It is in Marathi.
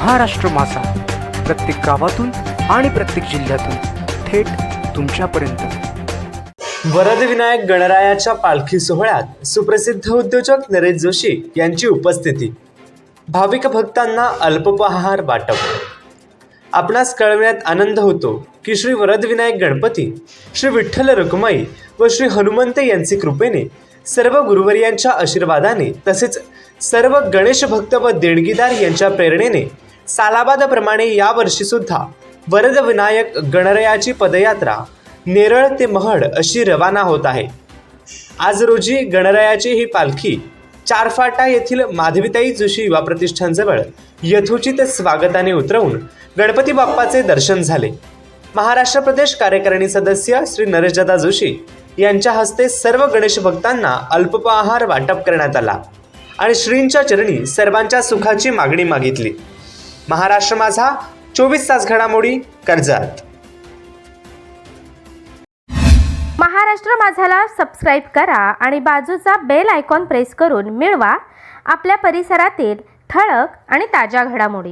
महाराष्ट्र मासा प्रत्येक गावातून आणि प्रत्येक जिल्ह्यातून थेट तुमच्यापर्यंत. वरदविनायक गणरायाच्या पालखी सोहळ्यात सुप्रसिद्ध उद्योजक नरेश जोशी यांची उपस्थिती. भाविक भक्तांना अल्पोपहार वाटप. आपणास कळविण्यात आनंद होतो की श्री वरदविनायक गणपती श्री विठ्ठल रुक्माई व श्री हनुमंत यांची कृपेने सर्व गुरुवर्यांच्या आशीर्वादाने तसेच सर्व गणेश भक्त व देणगीदार यांच्या प्रेरणेने सालाबादप्रमाणे यावर्षी सुद्धा वरदविनायक गणरायाची पदयात्रा नेरळ ते महड अशी रवाना होत आहे. आज रोजी गणरायाची ही पालखी चारफाटा येथील माधवीताई जोशी युवा प्रतिष्ठानजवळ यथोचित स्वागताने उतरवून गणपती बाप्पाचे दर्शन झाले. महाराष्ट्र प्रदेश कार्यकारिणी सदस्य श्री नरेशदादा जोशी यांच्या हस्ते सर्व गणेश भक्तांना अल्पोपहार वाटप करण्यात आला आणि श्रींच्या चरणी सर्वांच्या सुखाची मागणी मागितली. महाराष्ट्र माझा चोवीस तास घडामोडी कर्जत. महाराष्ट्र माझाला सबस्क्राईब करा आणि बाजूचा बेल आयकॉन प्रेस करून मिळवा. आपल्या परिसरातील ठळक आणि ताज्या घडामोडी.